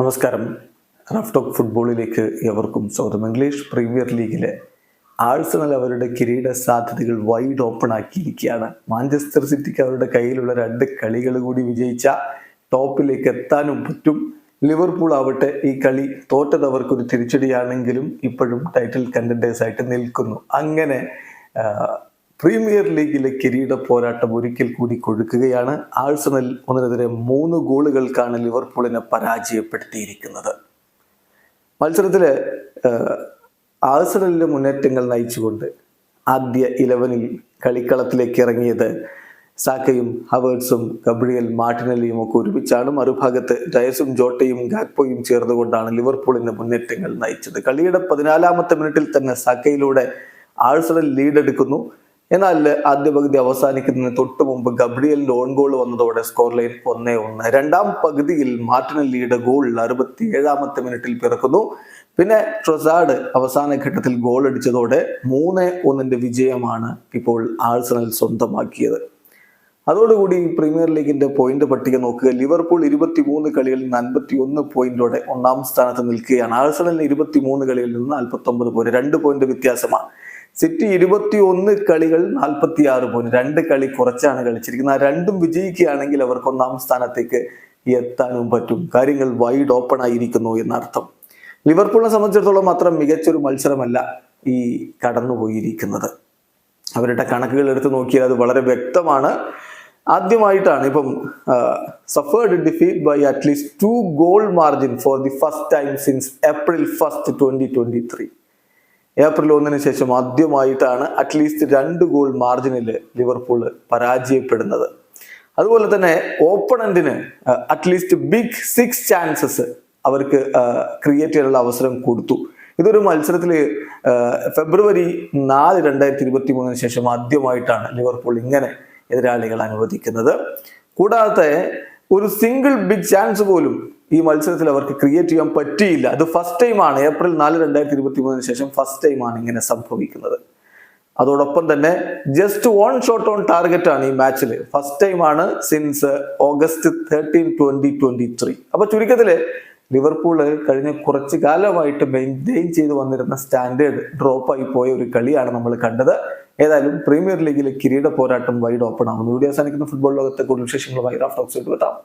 നമസ്കാരം. Rough talk ഫുട്ബോളിലേക്ക് എവർക്കും സ്വാഗതം. ഇംഗ്ലീഷ് പ്രീമിയർ ലീഗിലെ ആഴ്സണൽ അവരുടെ കിരീട സാധ്യതകൾ വൈഡ് ഓപ്പൺ ആക്കിയിരിക്കുകയാണ്. മാഞ്ചസ്റ്റർ സിറ്റിക്ക് അവരുടെ കയ്യിലുള്ള രണ്ട് കളികൾ കൂടി വിജയിച്ച ടോപ്പിലേക്ക് എത്താനും പറ്റും. ലിവർപൂൾ ആവട്ടെ ഈ കളി തോറ്റത് അവർക്കൊരു തിരിച്ചടിയാണെങ്കിലും ഇപ്പോഴും ടൈറ്റിൽ കണ്ടന്റേഴ്സ് ആയിട്ട് നിൽക്കുന്നു. അങ്ങനെ പ്രീമിയർ ലീഗിലെ കിരീട പോരാട്ടം ഒരിക്കൽ കൂടി കൊഴുക്കുകയാണ്. ആഴ്സണൽ ഒന്നിനെതിരെ മൂന്ന് ഗോളുകൾക്കാണ് ലിവർപൂളിനെ പരാജയപ്പെടുത്തിയിരിക്കുന്നത്. മത്സരത്തിൽ ആഴ്സണലിലെ മുന്നേറ്റങ്ങൾ നയിച്ചുകൊണ്ട് ആദ്യ ഇലവനിൽ കളിക്കളത്തിലേക്ക് ഇറങ്ങിയത് സാക്കയും ഹവേർട്സും ഗബ്രിയൽ മാർട്ടിനലിയും ഒക്കെ ഒരുമിച്ചാണ്. മറുഭാഗത്ത് ജയസും ജോട്ടയും ഗാക്പോയും ചേർന്നുകൊണ്ടാണ് ലിവർപൂളിന്റെ മുന്നേറ്റങ്ങൾ നയിച്ചത്. കളിയുടെ പതിനാലാമത്തെ മിനിറ്റിൽ തന്നെ സാക്കയിലൂടെ ആഴ്സണൽ ലീഡ് എടുക്കുന്നു എന്നാൽ ആദ്യ പകുതി അവസാനിക്കുന്നതിന് തൊട്ട് മുമ്പ് ഗബ്രിയലിന്റെ ഓൺ ഗോൾ വന്നതോടെ സ്കോർ ലൈൻ ഒന്നേ ഒന്ന്. രണ്ടാം പകുതിയിൽ മാർട്ടിനല്ലിയുടെ ഗോൾ അറുപത്തി ഏഴാമത്തെ മിനിറ്റിൽ പിറക്കുന്നു. പിന്നെ ട്രൊസാഡ് അവസാന ഘട്ടത്തിൽ ഗോൾ അടിച്ചതോടെ മൂന്ന് ഒന്നിന്റെ വിജയമാണ് ഇപ്പോൾ ആഴ്സണൽ സ്വന്തമാക്കിയത്. അതോടുകൂടി പ്രീമിയർ ലീഗിന്റെ പോയിന്റ് പട്ടിക നോക്കുക. ലിവർപൂൾ ഇരുപത്തി മൂന്ന് കളികളിൽ നിന്ന് അൻപത്തി ഒന്ന് പോയിന്റോടെ ഒന്നാം സ്ഥാനത്ത് നിൽക്കുകയാണ്. ആഴ്സണലിന് ഇരുപത്തി മൂന്ന് കളികളിൽ നിന്ന് നാൽപ്പത്തി ഒമ്പത് പോയിന്റ്. രണ്ട് പോയിന്റ് വ്യത്യാസമാണ്. സിറ്റി ഇരുപത്തി ഒന്ന് കളികൾ നാൽപ്പത്തി ആറ് പോയിന്റ് രണ്ട് കളി കുറച്ചാണ് കളിച്ചിരിക്കുന്നത്. ആ രണ്ടും വിജയിക്കുകയാണെങ്കിൽ അവർക്ക് ഒന്നാം സ്ഥാനത്തേക്ക് എത്താനും പറ്റും. കാര്യങ്ങൾ വൈഡ് ഓപ്പൺ ആയിരിക്കുന്നു എന്നർത്ഥം. ലിവർപൂളിനെ സംബന്ധിച്ചിടത്തോളം മാത്രം മികച്ചൊരു മത്സരമല്ല ഈ കടന്നുപോയിരിക്കുന്നത്. അവരുടെ കണക്കുകൾ എടുത്തു നോക്കിയാൽ അത് വളരെ വ്യക്തമാണ്. ആദ്യമായിട്ടാണ് ഇപ്പം suffered defeat by at least two goal margin for the first time since April first twenty twenty three April ഒന്നിന് ശേഷം ആദ്യമായിട്ടാണ് അറ്റ്ലീസ്റ്റ് രണ്ട് ഗോൾ മാർജിനിൽ ലിവർപൂൾ പരാജയപ്പെടുന്നത്. അതുപോലെ തന്നെ ഓപ്പണന്റിന് at least big six chances അവർക്ക് ക്രിയേറ്റ് ചെയ്യാനുള്ള അവസരം കൊടുത്തു. ഇതൊരു മത്സരത്തിൽ ഫെബ്രുവരി നാല് രണ്ടായിരത്തി ഇരുപത്തി മൂന്നിന് ശേഷം ആദ്യമായിട്ടാണ് ലിവർപൂൾ ഇങ്ങനെ എതിരാളികൾ അനുവദിക്കുന്നത്. കൂടാതെ ഒരു സിംഗിൾ ബിഗ് ചാൻസ് പോലും ഈ മത്സരത്തിൽ അവർക്ക് ക്രിയേറ്റ് ചെയ്യാൻ പറ്റിയില്ല. അത് ഫസ്റ്റ് ടൈമാണ് ഏപ്രിൽ നാല് രണ്ടായിരത്തി ഇരുപത്തി മൂന്നിന് ശേഷം ഫസ്റ്റ് ടൈമാണ് ഇങ്ങനെ സംഭവിക്കുന്നത്. അതോടൊപ്പം തന്നെ just one shot on target ആണ് ഈ മാച്ചിൽ ഫസ്റ്റ് ടൈമാണ് since August thirteen twenty twenty three അപ്പൊ ചുരുക്കത്തിൽ ലിവർപൂൾ കഴിഞ്ഞ കുറച്ച് കാലമായിട്ട് മെയിന്റെയിൻ ചെയ്തു വന്നിരുന്ന സ്റ്റാൻഡേർഡ് ഡ്രോപ്പായി പോയ ഒരു കളിയാണ് നമ്മൾ കണ്ടത്. ഏതായാലും പ്രീമിയർ ലീഗിലെ കിരീട പോരാട്ടം വൈഡ് ഓപ്പൺ ആവുന്നു. വീഡിയോ അവസാനിക്കുന്ന. ഫുട്ബോൾ ലോകത്തെ കൂടുതൽ വിശേഷങ്ങളുമായി റാഫ്റ്റോക്സ് എത്താം